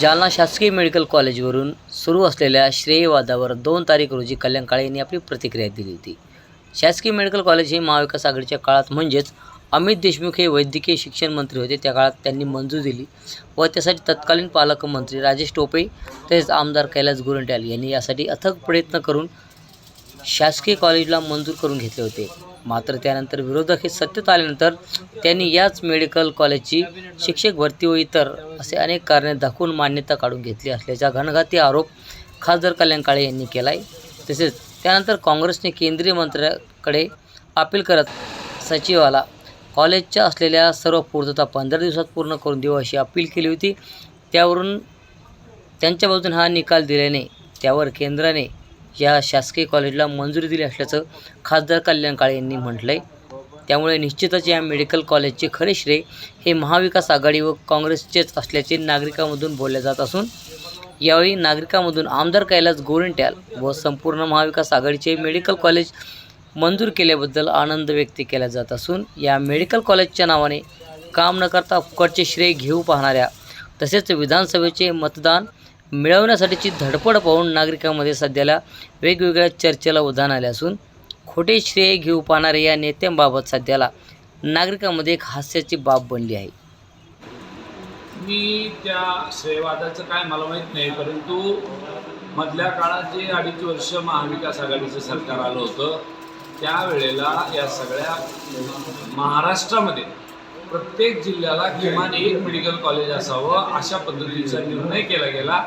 जालना शासकीय मेडिकल कॉलेजवरून सुरू असलेल्या श्रेयवादावर दोन तारीख रोजी कल्याण काळे यांनी आपली प्रतिक्रिया दिली होती. शासकीय मेडिकल कॉलेज हे महाविकास आघाडीच्या काळात म्हणजेच अमित देशमुख हे वैद्यकीय शिक्षण मंत्री होते. त्या काळात त्यांनी मंजूर दिली व त्यासाठी तत्कालीन पालकमंत्री राजेश टोपे तसेच आमदार कैलास गोरंट्याल यांनी यासाठी अथक प्रयत्न करून शासकीय कॉलेजला मंजूर करून घेतले होते. मात्र त्यानंतर विरोधक हे सत्तेत आल्यानंतर त्यांनी याच मेडिकल कॉलेजची शिक्षक भरती व इतर असे अनेक कारणे दाखवून मान्यता काढून घेतली असल्याचा घणघाती आरोप खासदार कल्याण काळे यांनी केला आहे तसेच त्यानंतर काँग्रेसने केंद्रीय मंत्र्याकडे अपील करत सचिवाला कॉलेजच्या असलेल्या सर्व पूर्तता पंधरा दिवसात पूर्ण करून देऊ अशी अपील केली होती. त्यावरून त्यांच्या बाजून हा निकाल दिल्याने त्यावर केंद्राने या शासकीय कॉलेजला मंजुरी दिली असल्याचं खासदार कल्याण काळे यांनी म्हटलं आहे त्यामुळे निश्चितच या मेडिकल कॉलेजचे खरे श्रेय हे महाविकास आघाडी व काँग्रेसचेच असल्याचे नागरिकांमधून बोलले जात असून यावेळी नागरिकांमधून आमदार कैलास गोरंट्याल व संपूर्ण महाविकास आघाडीचे मेडिकल कॉलेज मंजूर केल्याबद्दल आनंद व्यक्त केला जात असून या मेडिकल कॉलेजच्या नावाने काम न करता फुकटचे श्रेय घेऊ पाहणाऱ्या तसेच विधानसभेचे मतदान मिळवण्यासाठीची धडपड पाहून नागरिकांमध्ये सध्याला वेगवेगळ्या चर्चेला उधाण आले असून खोटे श्रेय घेऊ पाहणाऱ्या या नेत्यांबाबत सध्याला नागरिकांमध्ये एक हास्याची बाब बनली आहे. मी त्या श्रेयवादाचं काय मला माहीत नाही परंतु मधल्या काळात जे अडीच वर्ष महाविकास आघाडीचं सरकार आलं होतं त्यावेळेला या सगळ्या महाराष्ट्रामध्ये प्रत्येक जिल्ह्याला किमान एक मेडिकल कॉलेज असावं अशा पद्धतीचा निर्णय केला गेला.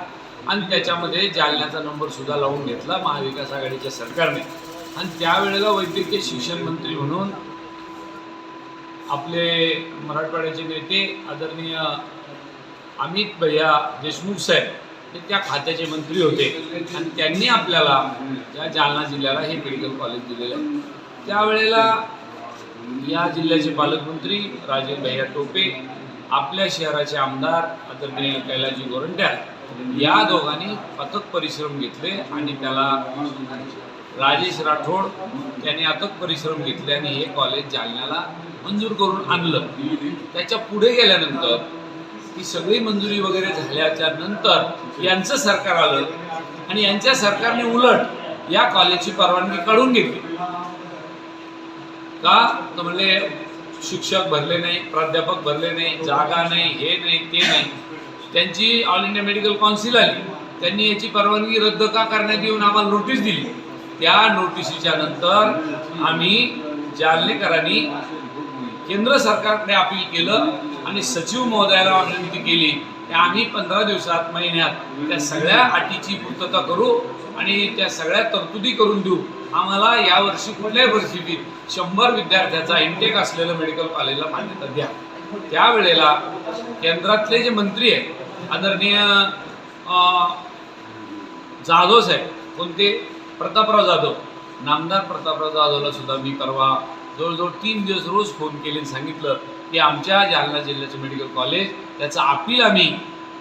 आणि त्याच्यामध्ये जालन्याचा नंबर सुद्धा लावून घेतला महाविकास आघाडीच्या सरकारने. आणि त्यावेळेला वैद्यकीय शिक्षण मंत्री म्हणून आपले मराठवाड्याचे नेते आदरणीय अमित भैया देशमुख साहेब हे त्या खात्याचे मंत्री होते. आणि त्यांनी आपल्याला त्या जालना जिल्ह्याला हे मेडिकल कॉलेज दिलेलं आहे. त्यावेळेला या जिल्ह्याचे पालकमंत्री राजे भैया टोपे आपल्या शहराचे आमदार आदरणीय कैलाजी गोरंट्याल या दोघांनी अथक परिश्रम घेतले आणि त्याला राजेश राठोड यांनी अथक परिश्रम घेतले आणि हे कॉलेज जालन्याला मंजूर करून आणलं. त्याच्या पुढे गेल्यानंतर ही सगळी मंजुरी वगैरे झाल्याच्यानंतर यांचं सरकार आलं आणि यांच्या सरकारने उलट या कॉलेजची परवानगी काढून घेतली. का? तर म्हणले शिक्षक भरले नाही प्राध्यापक भरले नाही जागा नाही हे नाही ते नाही. त्यांची ऑल इंडिया मेडिकल काउन्सिल आली. त्यांनी याची परवानगी रद्द का करण्यात येऊन आम्हाला नोटीस दिली. त्या नोटिशीच्या नंतर आम्ही जालनेकरांनी केंद्र सरकारकडे अपील केलं आणि सचिव महोदयाला विनंती केली आम्ही पंधरा दिवसात महिन्यात त्या सगळ्या अटीची पूर्तता करू आणि त्या सगळ्या तरतुदी करून देऊ. आम्हाला यावर्षी कुठल्याही परिस्थितीत शंभर विद्यार्थ्याचा इंटेक असलेलं मेडिकल कॉलेजला मान्यता द्या. त्यावेळेला केंद्रातले जे मंत्री आहेत आदरणीय जाधव साहेब कोणते? प्रतापराव जाधव. नामदार प्रतापराव जाधवला सुद्धा मी परवा जवळजवळ तीन दिवस रोज फोन केले आणि सांगितलं की आमच्या जालना जिल्ह्याचं मेडिकल कॉलेज त्याचं अपील आम्ही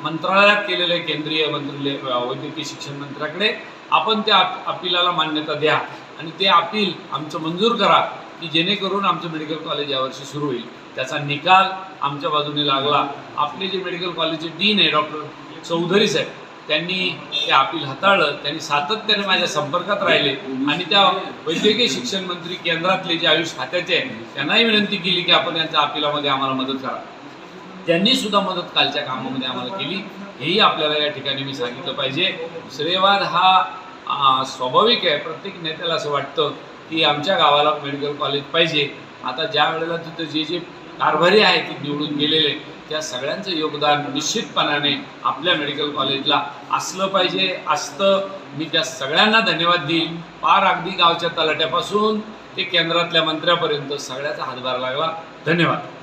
मंत्रालयात केलेलं आहे केंद्रीय मंत्रालय वैद्यकीय शिक्षण मंत्र्याकडे. आपण त्या अपिलाला मान्यता द्या आणि ते अपील आमचं मंजूर करा की जेणेकरून आमचं मेडिकल कॉलेज यावर्षी सुरू होईल. त्याचा निकाल आमच्या बाजूने लागला. आपले जे मेडिकल कॉलेजचे डीन आहे डॉक्टर चौधरी साहेब त्यांनी ते अपील हाताळलं. त्यांनी सातत्याने माझ्या संपर्कात राहिले आणि त्या वैद्यकीय शिक्षण मंत्री केंद्रातले जे आयुष खात्याचे आहे त्यांनाही विनंती केली की आपण यांच्या अपिलामध्ये आम्हाला मदत करा. त्यांनी सुद्धा मदत कालच्या कामामध्ये आम्हाला केली. हेही आपल्याला या ठिकाणी मी सांगितलं पाहिजे. श्रेयवाद हा स्वाभाविक आहे. प्रत्येक नेत्याला असं वाटतं की आमच्या गावाला मेडिकल कॉलेज पाहिजे. आता ज्या वेळेला तिथं जे जे कारभारी आहेत ते निवडून गेलेले त्या सगळ्यांचं योगदान निश्चितपणाने आपल्या मेडिकल कॉलेजला असलं पाहिजे. असतं. मी त्या सगळ्यांना धन्यवाद देईन. पार अगदी गावच्या तलाट्यापासून ते केंद्रातल्या मंत्र्यापर्यंत सगळ्याचा हातभार लागला. धन्यवाद.